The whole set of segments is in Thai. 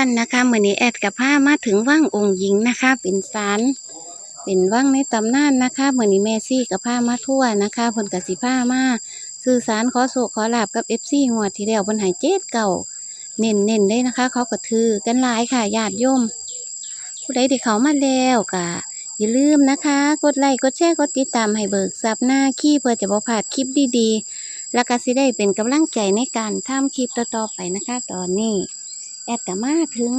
ท่านนะคะเมื่อนี้แอดกับผ้ามาถึงว่างองค์หญิงนะคะ เป็นศาลเป็นว่างในตำนานนะคะเมื่อนี้แม่ซี่กับผ้ามาทั่วนะคะผลกับสิผ้ามาสื่อสารขอโศกขอลาบกับเอฟซีหัวที่แล้วบนหายเจ็ดเก่าเน้นเน้นๆเลยนะคะ เขากระถือกันหลายค่ะญาติโยมผู้ใดที่เขามาแล้วก็อย่าลืมนะคะ กดไลค์กดแชร์กดติดตามให้เบิกซับหน้าขี้เพื่อจะบ่พลาดคลิปดีๆ แล้วก็สิได้เป็นกำลังใจในการทำคลิปต่อๆไปนะคะ ตอนนี้ แอดก็มาถึง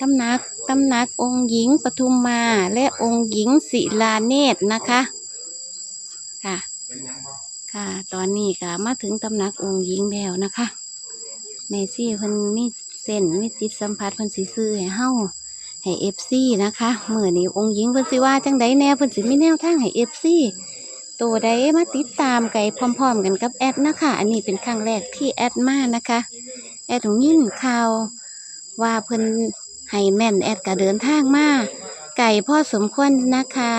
ตำหนักตำหนักองค์หญิงปทุมมา และองค์หญิงศิลาเนตรนะคะค่ะ ค่ะ ตอนนี้ก็มาถึงตำหนักองค์หญิงแล้วนะคะแม่ซี่เพิ่นมีเส้นมีจิตสัมผัสเพิ่นสิซื้อให้เฮาให้เอฟซีนะคะเมื่อนี้องค์หญิงเพิ่นสิว่าจังใดแน่เพิ่นสิมีแนวทางให้เอฟซีตัวใดมาติดตามไก่พร้อม ๆ กันกับแอดนะคะ อันนี้เป็นครั้งแรกที่แอดมานะคะ แอดหงยินข่าว ว่าเพิ่นให้แม่นแอดก็เดินทางมาไก่พ่อสมควรนะคะ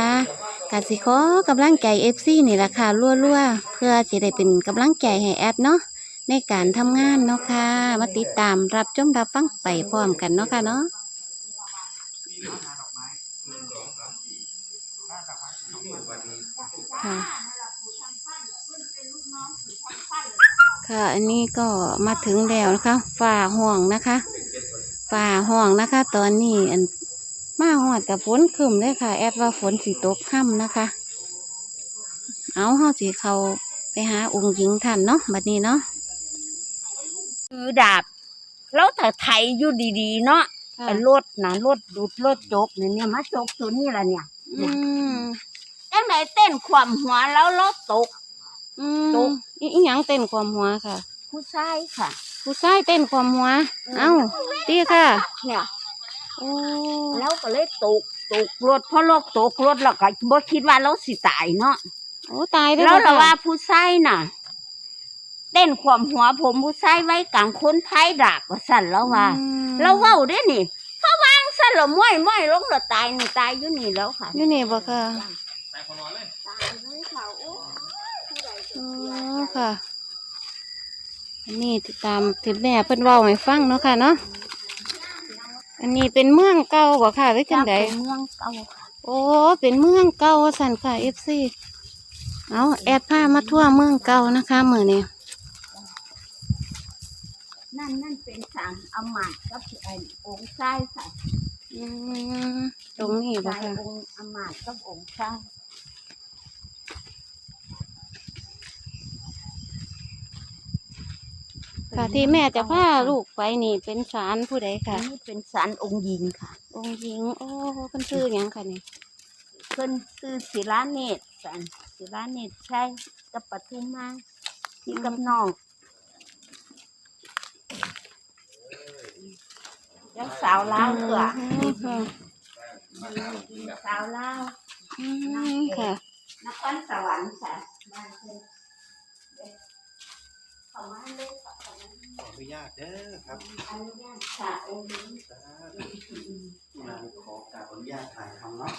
กสิขอกำลังใจเอฟซีนี่แหละค่ะรั่วๆ เพื่อจะได้เป็นกำลังใจให้แอดเนาะในการทำงานเนาะค่ะ มาติดตามรับชมรับฟังไปพร้อมกันเนาะค่ะเนาะค่ะค่ะ อันนี้ก็มาถึงแล้วนะคะฝ่าห่วงนะคะ ฝ่าห่วงนะคะ ตอนนี้อันมาหอดกับฝนครึมเลยค่ะ แอดว่าฝนสีตกค่ำนะคะ เอาเฮาสิเขาไปหาองค์หญิงท่านเนาะบัดนี้เนาะถือดาบ แล้วแต่ไถอยู่ดีๆ เนาะค่ะไอ้รถนะรถดูดรถจกเนี่ยเนี่ยมาจกตัวนี้ละเนี่ยอืมจังไหนเต้นความหัวแล้วรถตกอืตมกอีอีหยังเต้นความหัวค่ะ ผู้ชายค่ะ ผู้ชายเต้นความหัว เอ้าตีค่ะ เนี่ยโอ้แล้วก็เลยตกตกรถเพราะรถตกรถแล้วก็บ่คิดว่าเราสิตายเนาะโอ้ตายได้แล้วบ่เราค่ะว่าผู้ชายน่ะ เต้นความหัวผมผู้ชายไว้กลางคนไทยดาบว่าสั่นแล้วว่าอืมเราเว้าเด้นี่เพราะวางสั่นและม้อยม้อยลงและตายนี่ตายอยู่นี่แล้วค่ะอยู่นี่บ่ค่ะตายเลยค่ะโอ้ยผู้ใดจะอ๋เสียอค่ะ อันนี้ติดตามติดแม่เพิ่นเว้าให้ฟังเนาะค่ะเนาะ อันนี้เป็นเมืองเก่าบ่ค่ะหรือจังใดเป็นเมืองเก่าค่ะโอ้ เป็นเมืองเก่าสั่นค่ะ FC เอาแอดผ้ามาทั่วเมืองเก่านะคะมื้อนี้นั่นนั่นเป็นสางอำมาตย์กับไอ้องค์ชายค่ะอืมตรงนี้บ่ชายค่ะองค์อำมาตย์กับองค์ชา ค่ะที่แม่จะพาลูกไปนี่เป็นศาลผู้ใดอัค่ะนนี้เป็นสารองค์หญิงค่ะ องค์หญิง โอ้เพิ่นชื่อหยังค่ะนี่เพิ่นคือศิลาเนตรสันศิลาเนตรใช่กับปทุมมาที่กับน้องยังสาวลาวเกืออืมค่ะสาวลาวอืมค่ะ นครสวรรค์ค่ะบ้านเพิ่นเด้อเข้ามาเลยค่ะเข้ามาขออนุญาตเด้อครับอนุญาตค่ะองค์หญิงงานขอกราบอนุญาตถ่ายทำเนาะ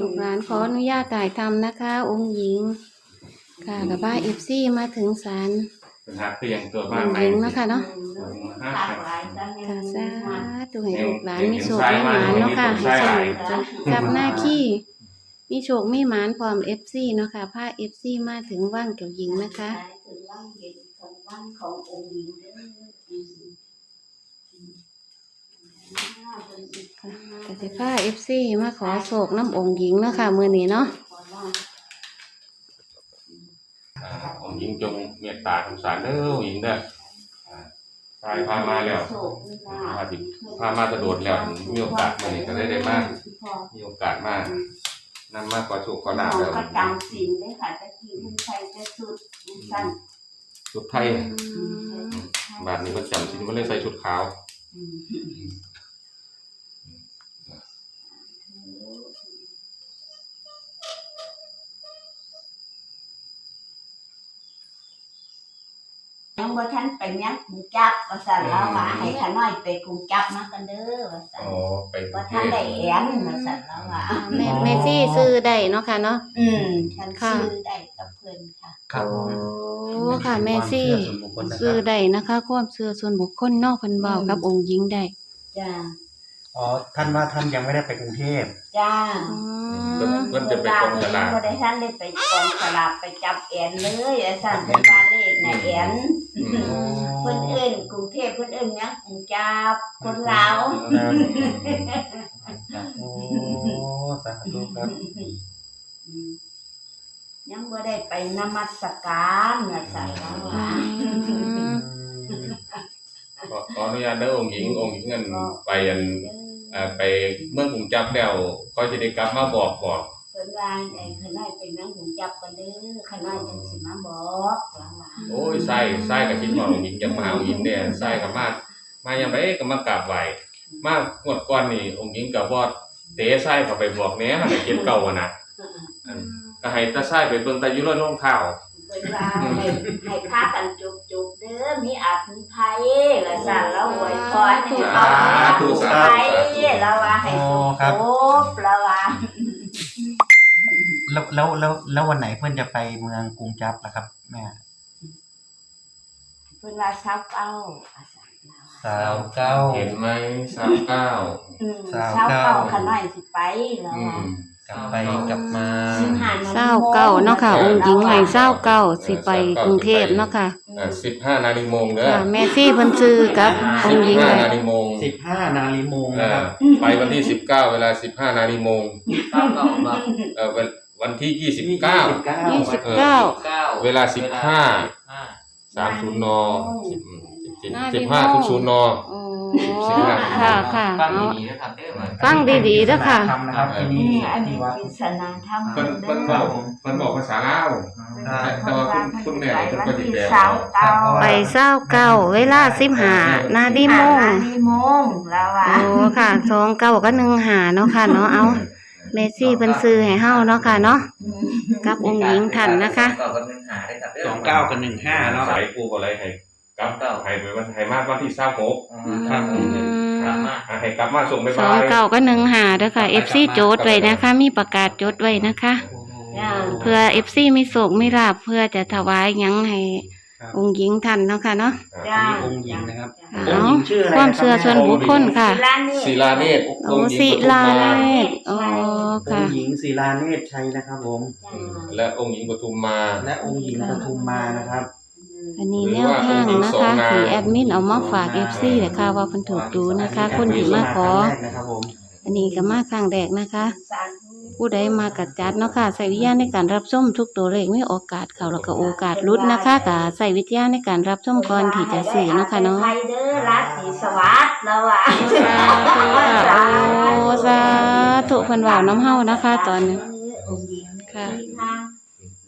ลูกหลานขออนุญาตถ่ายทำนะคะ องค์หญิง ค่ะกับบ้าเอฟซีมาถึงศาลเป็นฮักเพียงตัวอบ้านงค์ไหนหญิงนะคะเนาะหลากหลายกันค่ะในสาค่ะธุให้ลูกหลานมีโชคมีหมานเนาะค่ะให้โชคกับหน้าขี้มีโชคมีหมานพร้อมเอฟซีเนาะค่ะพาเอฟซีมาถึงว่างเกี่ยวหญิงนะคะถึงว่างเย็นของ ว่างขององค์หญิงเด้อกครั้าเอฟซีมาขอโศกน้ำองค์หญิงเนาะค่ะมือนี้เนาะอ่าองค์หญิงจงเมตตาสงสารเด้อองค์หญิงเด้ออ่าตายพามาแล้วพาภติพามาจะโดดแล้วมีโอกาสมานี่ก็ได้ได้มากมีโอกาสมากนำมากกว่าโชคขอลาบหมแล้วประจำศีลเลยค่ะตะกี้มันใช้จะสุดมันสั้น ชุดไทยอืมบาทนี้ประจำชิ้นมันเลยใส่ชุดขาว อืม ยังบ่ทันไปยังกรุงจับว่าสั่นแล้วว่าให้ขาน้อยไปกรุงจับมากันเด้อว่าสั่นอ๋อไปกรุว่างเทท่านพได้แอนว่าสั่นแล้วว่าอ่าแม่แม่ซี่ซื้อได้เนาะค่ะเนาะ อืมฉันค่ะ ซื้อได้กับเพิ่นค่ะครับโอ้ค่ะแม่ซี่ส่วนบุคคลนะคซื้อรับได้นะคะ ความเชื่อส่วนบุคคลเนอกเพันเบากับองค์หญิงได้ จ้า อ๋อท่านว่าท่านยังไม่ได้ไปกรุงเทพจ้าอืเพิ่นมเพิ่นจะไปกองสลากบ่ได้ท่านได้ไปกองสลากไปจับแอนเลยไอ้สั่นเป็นบาเลขน่ะแอนอืมเพิ่นเอิ้นกรุงเทพเพิ่นเอิ้นหยังกรุงจับคนลาวครับโอ้สาธุครับอืมยังบ่ได้ไปนมัสการน่ะสั่นแล้วว่า ขอขออนุญาตเด้อองค์หญิงองค์หญิงเงินไปอันเอ่อไปเมืองกรุงจับแล้วก็จะได้กลับมาบอกบอกเพิ่นว่าไอ้ขน้อยเป็นนางกรุงจับกันเด้อขน้อยจังสิมาบอกว่าว่าโอ้ยไส้ไส้กับคิดว่าองค์หญิงยังมาหาองค์หญิงเนี่ยไส้กับมามายังไงก็มากราบไหว้มางวดก่อนนี่องค์หญิงกับว่าเตะไส้เข้าไปบอกแหน่ให้เก็บเก่าอะนะอันก็ให้ตาไส้ไปเบิ่งตายุรนรองเท้า เพิ่นว่าให้ให้พากันจุกๆเด้อมีอาจมี ไผว่าสั่นแล้วอวยพรให้เขาสาธุสาธุไผสาธุแล้วว่าให้สุขภพแล้วว่าแล้วแล้วแล้วแล้ววันไหนเพื่อนจะไปเมืองกรุงจับล่ะครับแม่เพิ่นว่าเช้าเก้าว่าซั่นแล้วสาวเก้าเห็นไหมสามเก้าอืมสาวเช้าเก้าเก้าขน้อยสิไปแล้วอืว่ามกลับไปกลับมาสิบห้า เศร้าเก้าเนาะค่ะ องค์หญิงใหม่เศร้าเก้าสิไปกรุงเทพเนาะค่ะอ่าสิบห้านาฬิโมงเด้อค่ะแม่ซี่เพิ่นซื้อกับอสิงบค์หญิงห้าใหม่นาฬิโมงสิบห้านาฬิโมงเอนะคอรับไปวันที่สิบเก้าเวลาสิบห้านาฬิโมงเก้าเก้ามาเออวันวันที่ยี่สิบเก้า เก้ายี่สิบเก้า เก้าเวลาสิบห้าห้าสามศูนย์นสิบสิบนาฬิสิบโมห้างศูนย์ศูนย์น โอ้ สิบห้าค่ะค่ะฟังเอาดีๆนะครับเด้อมาฟังดีๆเด้อค่ะ ทำนะครับที่นี่นี่อันที่นี้วัดเป็นสนาธรรมเพิ่นเพิ่นบอกเพิ่นบอกภาษาลาวแต่ว่าคุณคุณแม่เพิ่นก็สิแปลเช้าเก้าไปเศร้าเก้าเวลาสิบห้านาฬิโมงนาฬิโมงแล้วว่าโอ้ค่ะสองเก้าก็หนึ่งหาเนาะค่ะเนาะเอาเมซี่เพิ่นซื้อให้เฮาเนาะค่ะเนาะกับองค์หญิงท่านนะคะเก้ากับหนึ่งหาได้ครับเด้อสองเก้ากับหนึ่งห้าเนาะ สายปูอะไรให้ กลับให้ไปวันให้มากวันที่สามหกอ๋อครับผมครับมาให้กลับมาส่งไปสองเก้าก็หนึ่งหาเด้อค่ะ FC โจทย์ไว้นะคะ มีประกาศโจทย์ไว้นะคะจ้าเพื่อ FC มีโศกมีลาภเพื่อจะถวายหยังให้องค์หญิงท่านเนาะค่ะเนาะจ้าองค์หญิงนะครับจ้าองค์หญิงชื่ออะไรความเชื่อส่วนบุคคลค่ะร้านนี้ศิลาเนตรโอ้ศิลาเนตรโอ้อค่ะ งค์หญิงศิลาเนตรชัยนะครับผม และองค์หญิงปทุมมา และองค์หญิงปทุมมานะครับ อันนี้แนวทางนะคะที่แอดมินเอามาฝาก FC เลยค่ะว่าเพิ่นถูกดูนะคะ คนที่มาขอแรกนะครับผม อันนี้ก็มาครั้งแรกนะคะสาธุผู้ใดมากัดจัดเนาะค่ะใส่วิทยาณในการรับชมทุกตัวเลขมีโอกาสเข้าแล้วก็โอกาสลุ้นนะคะก็ใส่วิทยาณในการรับชมก่อนที่จะซื้อเนาะค่ะเนาะไทยเด้อราศีสวัสดิ์แล้วอะ สาธุค่ะโอ้สาธุเพิ่นว่าน้ำเฮานะคะ ตอนนี้องค์หญิงค่ะ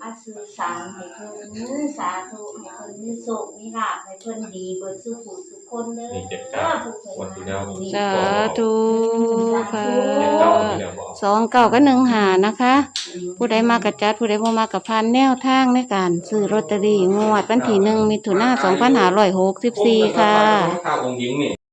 มาสื่อสารให้เพิ่นสาธุให้เพิ่นมีโชคมีลาภให้เพิ่นดีเบิดสุขผู้สุขคนเด้อมีเจ็ดเก้าวันที่แล้ว สาธุค่ะเจ็ดเก้าที่แล้วบอกสองเก้าก็หนึ่งหานะคะ ผู้ใดมากัดจัดผู้ใดบ่มากับพันแนวทางในการซื้อลอตเตอรี่งวดวันที่หนึ่งมิถุนาสองพันห้าร้อยหกสิบสี่ค่ะ ข้าวองค์หญิงนี่